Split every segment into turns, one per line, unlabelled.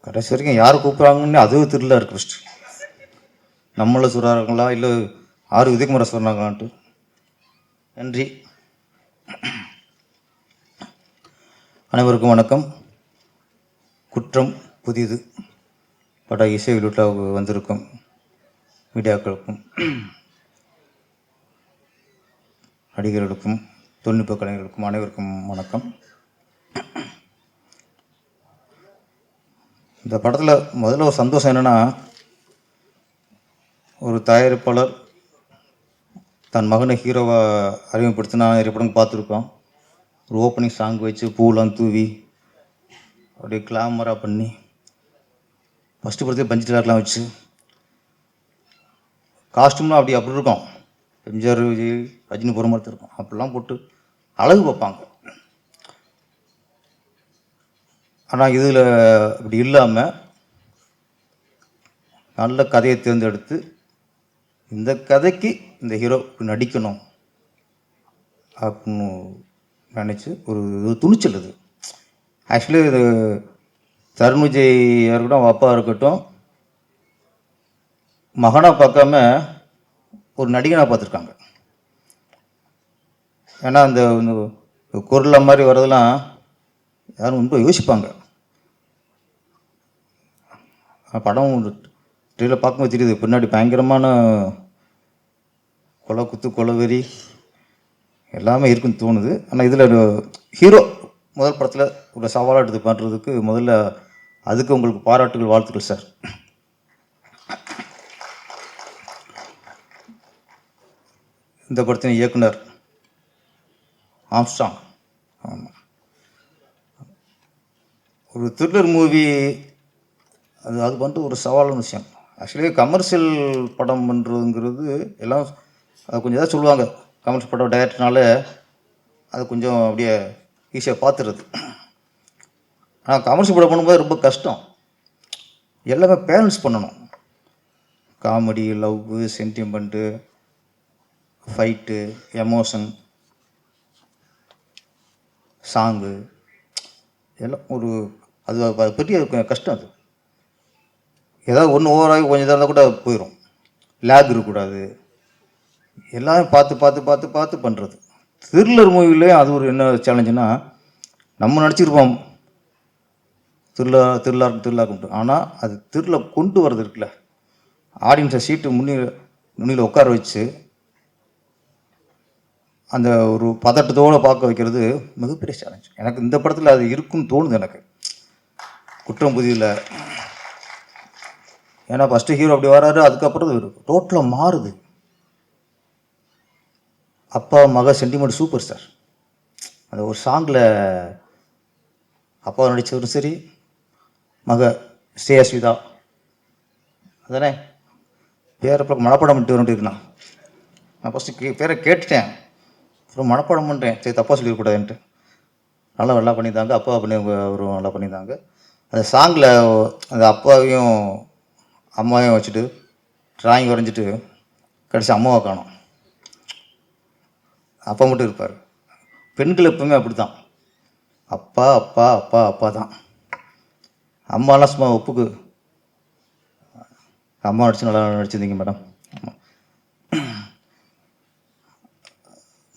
கடைசி வரைக்கும் யார் கூப்பிட்றாங்கன்னு அதுவும் திருவிழா இருக்கு ஃபஸ்ட்டு நம்மளை சொல்கிறாங்களா இல்லை ஆறு உதயகுமார சொன்னாங்களான்ட்டு நன்றி. அனைவருக்கும் வணக்கம். குற்றம் புதிது. பட இசை வெளியீட்டாக வந்திருக்கும் மீடியாக்களுக்கும் நடிகர்களுக்கும் தொழில்நுட்ப கலைஞர்களுக்கும் அனைவருக்கும் வணக்கம். இந்த படத்தில் முதல்ல ஒரு சந்தோஷம் என்னென்னா ஒரு தயாரிப்பாளர் தன் மகனை ஹீரோவை அறிமுகப்படுத்தினா நிறைய படம் பார்த்துருக்கோம். ஒரு ஓப்பனிங் சாங் வச்சு பூலாம் தூவி அப்படியே கிளாமராக பண்ணி ஃபஸ்ட்டு படத்தே பஞ்சு டாக்லாம் வச்சு காஸ்ட்யூம்லாம் அப்படி அப்படி இருக்கும். எம்ஜிஆர் விஜய் ரஜினி போகிற இருக்கும். அப்படிலாம் போட்டு அழகு பார்ப்பாங்க. ஆனால் இதில் இப்படி இல்லாமல் நல்ல கதையை தேர்ந்தெடுத்து இந்த கதைக்கு இந்த ஹீரோ இப்படி நடிக்கணும் அப்படின்னு நினச்சி ஒரு இது துணிச்சல் இது ஆக்சுவலி இது தருண் விஜய் இருக்கட்டும் அவன் அப்பா இருக்கட்டும் மகனாக பார்க்காம ஒரு நடிகனாக பார்த்துருக்காங்க. ஏன்னா அந்த இந்த குரலை மாதிரி வர்றதெல்லாம் யாரும் ரொம்ப யோசிப்பாங்க. படம் ட்ரெயிலில் பார்க்கும்போது தெரியுது பின்னாடி பயங்கரமான கொலை குத்து கொலை வெறி எல்லாமே இருக்குன்னு தோணுது. ஆனால் இதில் ஹீரோ முதல் படத்தில் ஒரு சவாலாக எடுத்து பண்ணுறதுக்கு முதல்ல அதுக்கு உங்களுக்கு பாராட்டுகள் வாழ்த்துக்கள் சார். இந்த படத்தின் இயக்குனர் ஆம்ஸ்டாங் ஒரு த்ரில்லர் மூவி அது அது வந்துட்டு ஒரு சவாலான விஷயம். ஆக்சுவலி கமர்ஷியல் படம் பண்ணுறதுங்கிறது எல்லாம் அது கொஞ்சம் ஏதாவது சொல்லுவாங்க. கமர்ஷியல் படம் டைரக்டர்னால அது கொஞ்சம் அப்படியே ஈஸியாக பார்த்துறது ஆனால் கமர்ஷியல் படம் பண்ணும்போது ரொம்ப கஷ்டம். எல்லாமே பேலன்ஸ் பண்ணணும். Comedy love sentiment fight emotion song எல்லாம் ஒரு அது அது பெரிய கஷ்டம் அது. ஏதாவது ஒன்று ஓவராகி கொஞ்சம் இதாக இருந்தால் கூட போயிடும் லேக் இருக்கக்கூடாது. எல்லாம் பார்த்து பார்த்து பார்த்து பார்த்து பண்ணுறது த்ரில்லர் மூவிலே அது ஒரு என்ன சேலஞ்சுன்னா நம்ம நடிச்சிருப்போம். திருவிழா திருவிழா திருவிழாக்குன்ட்டு ஆனால் அது திருவிழா கொண்டு வர்றது இருக்குல்ல. ஆடியன்ஸை சீட்டு முன்னில் முன்னில் உட்கார வச்சு அந்த ஒரு பதட்டத்தோடு பார்க்க வைக்கிறது மிகப்பெரிய சேலஞ்ச் எனக்கு இந்த படத்தில் அது இருக்குன்னு தோணுது எனக்கு. குற்றம் புதியில் ஏன்னா ஃபஸ்ட்டு ஹீரோ அப்படி வராரு அதுக்கப்புறம் டோட்டலாக மாறுது. அப்பா மக சென்டிமெண்ட் சூப்பர் சார் அந்த ஒரு சாங்கில் அப்பா நடித்தவரும் சரி மக ஸ்ரேயஸ்விதா அதானே? பேரை அப்புறம் மனப்படம் பண்ணிட்டு வந்துட்டு நான் ஃபஸ்ட்டு கே பேரை கேட்டுட்டேன். அப்புறம் மனப்பாடம் பண்ணுறேன் சரி தப்பாக சொல்லிடக்கூடாதுன்ட்டு நல்லா நல்லா பண்ணியிருந்தாங்க. அப்பா பண்ணி அவரும் நல்லா பண்ணியிருந்தாங்க. அந்த சாங்கில் அந்த அப்பாவையும் அம்மாவையும் வச்சுட்டு டிராயிங் வரைஞ்சிட்டு கடைசி அம்மாவை காணும். அப்பா மட்டும் இருப்பார். பெண்கள் எப்பவுமே அப்படி தான் அப்பா அப்பா அப்பா அப்பா தான் அம்மாலாம் சும்மா ஒப்புக்கு. அம்மா நடிச்சு நல்லா நடிச்சிருந்தீங்க மேடம்.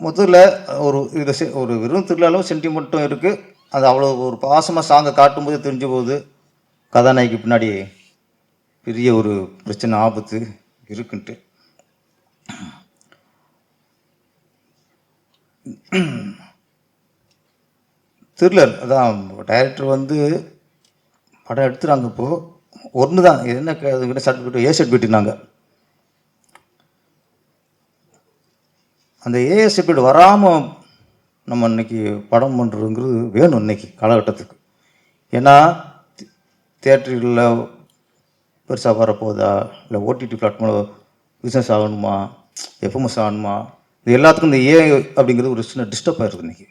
மொத்தத்தில் ஒரு இது ஒரு வெறும் திருவிழாலும் சென்டிமெண்ட்டும் இருக்குது அது அவ்வளோ ஒரு பாசமாக சாங்கை காட்டும்போது தெரிஞ்ச போது கதாநாயகி பின்னாடி பெரிய ஒரு பிரச்சனை ஆபத்து இருக்குன்ட்டு. த்ரில்லர் அதான் டைரக்டர் வந்து படம் எடுத்துறாங்க இப்போது ஒன்று தான் என்ன அதுக்கிட்ட சர்டிஃபிகேட் ஏ சர்டிஃபிகேட்னாங்க அந்த ஏஏ சர்டிஃபிகேட் வராமல் நம்ம இன்னைக்கு படம் பண்ணுறதுங்கிறது வேணும் இன்னைக்கு காலகட்டத்துக்கு. ஏன்னா தேட்டர்களில் பெருசாக வரப்போகுதா? இல்லை ஓடிடி பிளாட்ஃபார்மில் பிஸ்னஸ் ஆகணுமா? எஃப்எம்எஸ் ஆகணுமா? இது எல்லாத்துக்கும் இந்த ஏ அப்படிங்கிறது ஒரு சின்ன டிஸ்டர்ப் ஆயிருக்கு இன்றைக்கி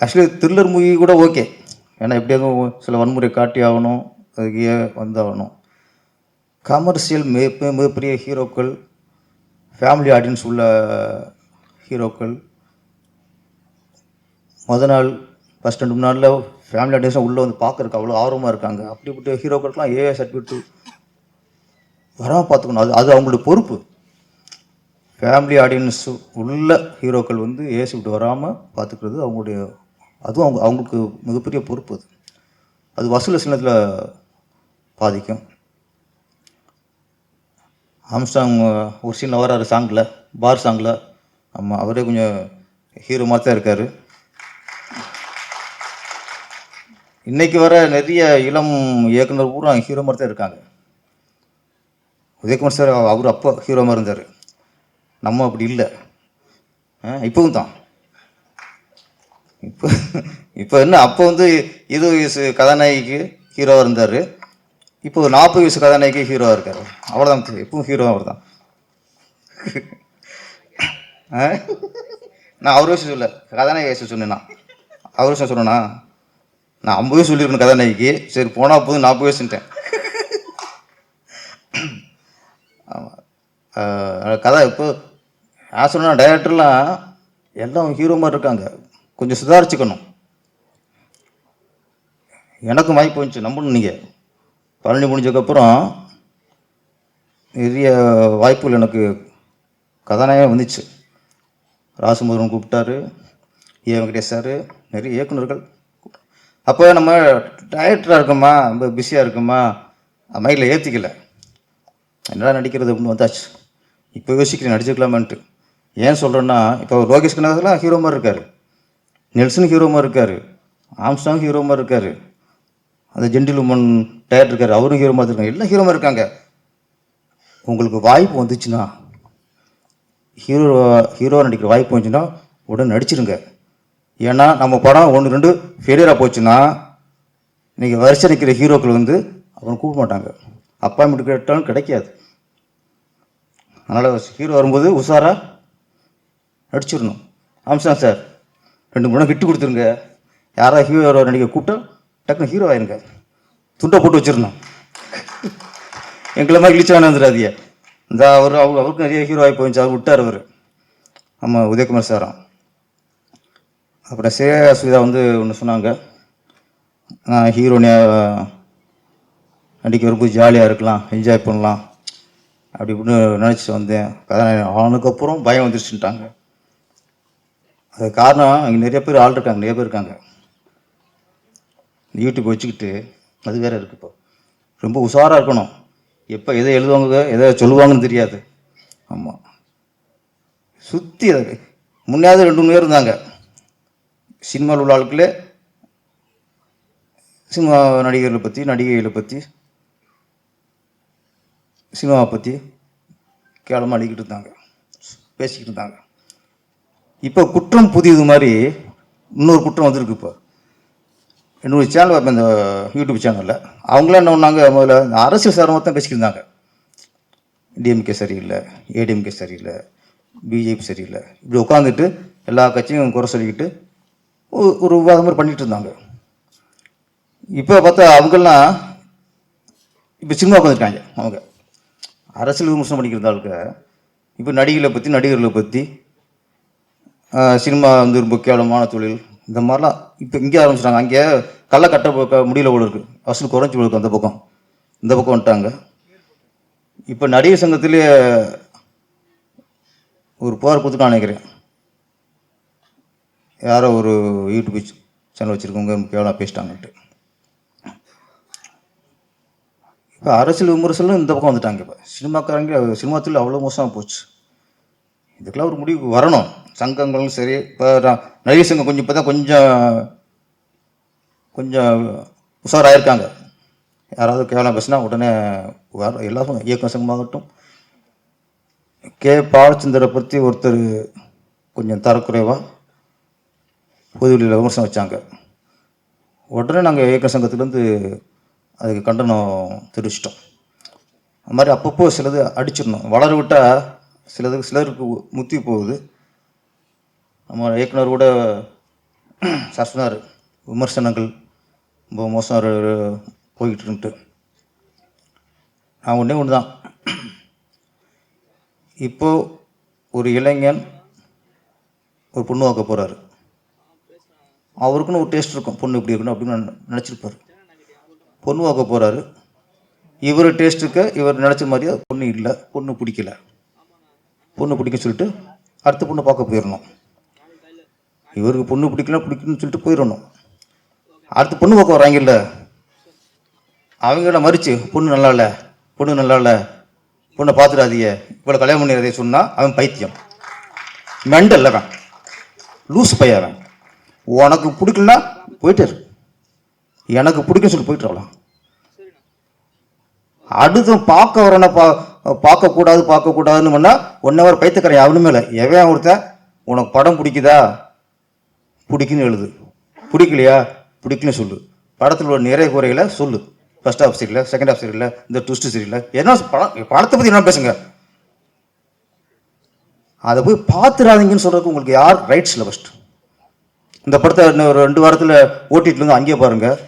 ஆக்சுவலி த்ரில்லர் மூவி கூட ஓகே ஏன்னா எப்படியாவது சில வன்முறை காட்டி ஆகணும் அதுக்கு ஏ வந்தாகணும் கமர்ஷியல் மிக மிகப்பெரிய ஹீரோக்கள் ஃபேமிலி ஆடியன்ஸ் உள்ள ஹீரோக்கள் மொதல் நாள் ஃபஸ்ட் ரெண்டு மூணு நாளில் ஃபேமிலி ஆடியன்ஸாக உள்ளே வந்து பார்க்குறக்கு அவ்வளோ ஆர்வமாக இருக்காங்க. அப்படிப்பட்ட ஹீரோக்கெல்லாம் ஏஏ சர்டிஃபிகேட் வராமல் பார்த்துக்கணும். அது அது அவங்களுடைய பொறுப்பு. ஃபேமிலி ஆடியன்ஸ் உள்ள ஹீரோக்கள் வந்து ஏசி விட்டு வராமல் பார்த்துக்கிறது அவங்களுடைய அதுவும் அவங்க அவங்களுக்கு மிகப்பெரிய பொறுப்பு அது. அது வசூல் சின்னத்தில் பாதிக்கும். ஆம்ஸ்டாங் ஒரு சீனில் வராரு சாங்கில் பார் சாங்கில் ஆமாம் அவரே கொஞ்சம் ஹீரோ மாதிரி தான் இருக்கார். இன்னைக்கு வர நிறைய இளம் இயக்குனர் பூரா ஹீரோ மாதிரி தான் இருக்காங்க. உதயகுமார் சார் அவர் அப்போ ஹீரோ மாதிரி இருந்தார். நம்ம அப்படி இல்லை. இப்போவும் தான். இப்போ இப்போ என்ன அப்போ வந்து இருபது வயசு கதாநாயகிக்கு ஹீரோவாக இருந்தார். இப்போ ஒரு நாற்பது வயசு கதாநாயகி ஹீரோவாக இருக்கார். அவ்வளோதான் இப்பவும் ஹீரோ அவர் தான். நான் அவர் வயசு சொல்ல கதாநாயகி வயசு சொன்னேன்னா அவர் வயசு சொன்னேன்னா நான் ஐம்பது வயசு சொல்லியிருக்கேன் கதாநாயகிக்கு சரி போனால் போதும் நாற்பது வயசுன்ட்டேன். ஆமாம் கதை இப்போ நான் சொன்ன டைரக்டர்லாம் எல்லாம் ஹீரோ மாதிரி இருக்காங்க. கொஞ்சம் சுதாரிச்சுக்கணும். எனக்கும் வாய்ப்பு வந்துச்சு நம்பணும் நீங்கள் பழனி முடிஞ்சதுக்கப்புறம் நிறைய வாய்ப்புகள் எனக்கு கதாநாயகம் வந்துச்சு. ராசமுருகன் கூப்பிட்டாரு ஏ வெங்கடேஷ் சார் நிறைய இயக்குனர்கள். அப்போ நம்ம டயர்டாக இருக்குமா? ரொம்ப பிஸியாக இருக்குமா? மைண்டில் ஏற்றிக்கல என்னடா நடிக்கிறது அப்படின்னு வந்தாச்சு. இப்போ யோசிக்கிறேன் நடிச்சுக்கலாமான்ட்டு. ஏன் சொல்கிறேன்னா இப்போ லோகேஷ் கனகலாம் ஹீரோ மாதிரி இருக்கார். நெல்சன் ஹீரோ மாதிரி இருக்கார். ஆம்ஸ்டாங் ஹீரோ மாதிரி இருக்கார். அந்த ஜென்டில் உமன் டயர்ட் இருக்கார். அவரும் ஹீரோ மாதிரி இருக்காங்க எல்லாம் ஹீரோ மாதிரி இருக்காங்க. உங்களுக்கு வாய்ப்பு வந்துச்சுன்னா ஹீரோ ஹீரோ நடிக்கிற வாய்ப்பு வந்துச்சுன்னா உடனே நடிச்சிருங்க. ஏன்னா நம்ம படம் ஒன்று ரெண்டு ஃபெயிலியராக போச்சுன்னா நீங்கள் வரிசை நிற்கிற ஹீரோக்கள் வந்து அவனை கூப்பிட மாட்டாங்க. அப்பாயின்மெண்ட் கேட்டாலும் கிடைக்காது. அதனால் ஹீரோ வரும்போது உஷாராக நடிச்சிடணும். ஆம்சாங் சார் ரெண்டு மூணு விட்டு கொடுத்துருங்க. யாராவது ஹீரோ நடிக்க கூப்பிட்டா டக்குனு ஹீரோ ஆயிருங்க. துண்டை போட்டு வச்சிடணும். எங்களை மாதிரி இழிச்சான வந்துடாதீங்க. இந்த அவர் அவர் அவருக்கு நிறைய ஹீரோ ஆகி போயிடுச்சு. அவர் விட்டார் அவர். ஆமாம் உதயகுமார் சாரம் அப்புறம் சேயா சுவிதா வந்து ஒன்று சொன்னாங்க. நான் ஹீரோனியாக நடிக்க ரொம்ப ஜாலியாக இருக்கலாம் என்ஜாய் பண்ணலாம் அப்படி இப்படின்னு நினச்சிட்டு வந்தேன். கதாநாயகன் ஆனதுக்கப்புறம் பயம் வந்துருச்சுட்டாங்க அது காரணம் அங்கே நிறைய பேர் ஆள் இருக்காங்க நிறைய பேர் இருக்காங்க. யூடியூப் வச்சுக்கிட்டு அது வேறு இருக்குது இப்போ. ரொம்ப உஷாராக இருக்கணும். எப்போ எதை எழுதுவாங்க எதை சொல்லுவாங்கன்னு தெரியாது. ஆமாம் சுற்றி அது முன்னாவது ரெண்டு மூணு பேர் இருந்தாங்க. சினிமாவில் உள்ள ஆட்களே சினிமா நடிகர்களை பற்றி நடிகைகளை பற்றி சினிமாவை பற்றி கேவலமாக அடிக்கிட்டு இருந்தாங்க பேசிக்கிட்டு இருந்தாங்க. இப்போ குற்றம் புதியது மாதிரி இன்னொரு குற்றம் வந்திருக்கு இப்போ. இன்னொரு சேனல் இப்போ இந்த யூடியூப் சேனலில் அவங்களாம் என்ன பண்ணாங்க முதல்ல இந்த அரசியல் சாரமாக தான் பேசிக்கிட்டு இருந்தாங்க. டிஎம்கே சரியில்லை ஏடிஎம்கே சரியில்லை பிஜேபி சரியில்லை. இப்படி உட்காந்துட்டு எல்லா கட்சியும் குறை சொல்லிக்கிட்டு ஒரு- ஒரு விவாதம் மாதிரி பண்ணிகிட்டு இருந்தாங்க. இப்போ பார்த்தா அவங்கெல்லாம் இப்போ சினிமாவுக்கு வந்துருக்காங்க அவங்க. அரசியல் விமர்சனம் பண்ணிக்கிட்டு இருந்தாளுக்கு இப்போ நடிகளை பற்றி நடிகர்களை பற்றி சினிமா வந்து ரொம்ப கேவலமான தொழில் இந்த மாதிரிலாம் இப்போ இங்கே ஆரம்பிச்சிட்டாங்க. அங்கே கள்ள கட்ட முடியல போல இருக்கு. வசூல் குறைஞ்சி போல இருக்கு அந்த பக்கம். இந்த பக்கம் வந்துட்டாங்க. இப்போ நடிகர் சங்கத்திலே ஒரு புகார் கொடுத்துட்டான் நினைக்கிறேன். யாரோ ஒரு யூடியூப் சேனல் வச்சுருக்கவங்க கேவலம் பேசிட்டாங்கன்ட்டு இப்போ அரசியல் விமர்சனம் இந்த பக்கம் வந்துட்டாங்க இப்போ. சினிமாக்காரங்க சினிமா தொழில் அவ்வளோ மோசமாக போச்சு. இதுக்கெல்லாம் ஒரு முடிவு வரணும். சங்கங்களும் சரி இப்போ நடிகர் சங்கம் கொஞ்சம் இப்போ தான் கொஞ்சம் கொஞ்சம் உஷாராயிருக்காங்க. யாராவது கேவலம் பேசினா உடனே வர எல்லாரும் இயக்கம் சங்கமாகட்டும். கே. பாலச்சந்திரை பற்றி ஒருத்தர் கொஞ்சம் தரக்குறைவாக பொதுவெளியில் விமர்சனம் வச்சாங்க. உடனே நாங்கள் இயக்க சங்கத்துலேருந்து அதுக்கு கண்டனம் தெரிவிச்சிட்டோம். அது மாதிரி அப்பப்போ சிலது அடிச்சிடணும். வளர விட்டால் சிலது சிலருக்கு முத்தி போகுது. நம்ம இயக்குனர் கூட சார் சொன்னார் விமர்சனங்கள் ரொம்ப மோசம் போய்கிட்டு இருந்துட்டு நான் ஒன்றே ஒன்று தான் இப்போது ஒரு இளைஞன் ஒரு பொண்ணு வாக்க போகிறாரு அவருக்குன்னு ஒரு டேஸ்ட் இருக்கும். பொண்ணு இப்படி இருக்கணும் அப்படின்னு நினச்சிருப்பார். பொண்ணு பார்க்க போகிறாரு இவர் டேஸ்ட்டுக்கு இவர் நினச்ச மாதிரியே பொண்ணு இல்லை பொண்ணு பிடிக்கல. பொண்ணு பிடிக்க சொல்லிட்டு அடுத்த பொண்ணு பார்க்க போயிடணும் இவருக்கு பொண்ணு பிடிக்கல பிடிக்கணும்னு சொல்லிட்டு போயிடணும் அடுத்து பொண்ணு பார்க்க வராங்கல்ல அவங்கள மறிச்சு பொண்ணு நல்லா இல்லை பொண்ணு நல்லா இல்லை பொண்ணை பார்த்துடாதீங்க. இவ்வளோ கல்யாணம் பண்ணிடுறதே சொன்னால் அவன் பைத்தியம். மெண்டல் அவன். லூஸ் பையன் அவன். உனக்கு பிடிக்கலனா போயிட்டு இரு. எனக்கு பிடிக்க சொல்லி போயிட்டு வரலாம் அடுத்து பார்க்க வரன பா பார்க்கக்கூடாது பார்க்கக்கூடாதுன்னு பண்ணால் ஒன் ஹவர் பைத்தக்கரையும் அவனுமே இல்லை. எவன் ஒருத்தன் உனக்கு படம் பிடிக்குதா? பிடிக்குன்னு எழுது. பிடிக்கலையா? பிடிக்குன்னு சொல்லு. படத்தில் உள்ள நிறைய குறைகளை சொல்லு. ஃபர்ஸ்ட் ஹாஃப் சரியில்லை செகண்ட் ஹாஃப் சரியில்லை இந்த ட்விஸ்ட் சரியில்லை என்ன படம் படத்தை பற்றி என்ன பேசுங்க? அதை போய் பார்த்துடாதீங்கன்னு சொல்கிறதுக்கு உங்களுக்கு யார் ரைட்ஸில் ஃபஸ்ட்டு இந்த படத்தை இன்னும் ஒரு ரெண்டு வாரத்தில் ஓட்டிட்டு அங்கேயே பாருங்கள்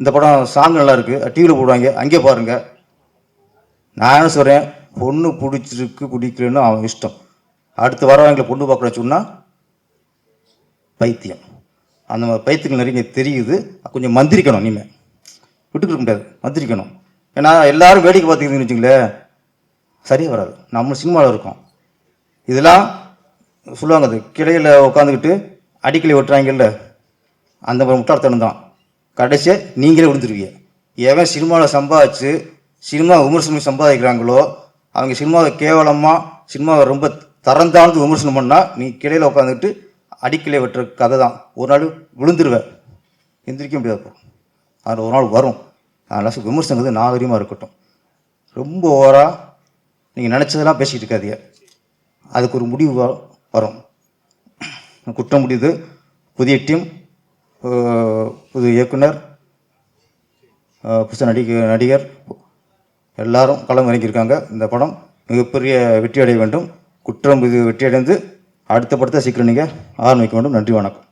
இந்த படம் சாங் நல்லாயிருக்கு டிவியில் போடுவாங்க. அங்கேயே பாருங்கள் நான் என்ன சொல்கிறேன் பொண்ணு பிடிச்சிருக்கு பிடிக்கலன்னு அவன் இஷ்டம். அடுத்து வரவங்களை பொண்ணு பார்க்கணும் சொன்னால் பைத்தியம். அந்த மாதிரி பைத்தியங்கள் நிறைய தெரியுது. கொஞ்சம் மந்திரிக்கணும் இனிமேல் விட்டுக்கிற முடியாது. மந்திரிக்கணும். ஏன்னா எல்லாரும் வேடிக்கை பார்த்துக்கிதுன்னு வச்சுங்களேன் சரியாக வராது. நம்ம சினிமாவில் இருக்கோம். இதெல்லாம் சொல்லுவாங்க அது. கிளையில் உட்காந்துக்கிட்டு அடிக்கலை வெட்டுறாங்கல்ல அந்த மாதிரி முட்டாள்தனம் தான். கடைசியாக நீங்களே விழுந்துருவீங்க எவன் சினிமாவில் சம்பாதிச்சு சினிமா விமர்சனம் சம்பாதிக்கிறாங்களோ அவங்க சினிமாவை கேவலமாக சினிமாவை ரொம்ப தரந்தானது விமர்சனம் பண்ணால் நீ கிளையில் உட்காந்துக்கிட்டு அடிக்கலை வெட்டுற கதை தான். ஒரு நாள் விழுந்துருவேன் எந்திரிக்க முடியாது. அதில் ஒரு நாள் வரும். அதனால் விமர்சனங்கிறது நாகரிகமாக இருக்கட்டும். ரொம்ப ஓவராக நீங்கள் நினச்சதெல்லாம் பேசிக்கிட்டு இருக்காதீங்க. அதுக்கு ஒரு முடிவு வ- வரும். குற்றம் முடியுது புதிய டீம் புது இயக்குனர் அஹ், புதுசு நடிக நடிகர் எல்லாரும் களம் இறங்கியிருக்காங்க. இந்த படம் மிகப்பெரிய வெற்றி அடைய வேண்டும். குற்றம் இது வெற்றியடைந்து அடுத்த படத்தை சீக்கிரம் நீங்கள் ஆரம்பிக்க வேண்டும். நன்றி வணக்கம்.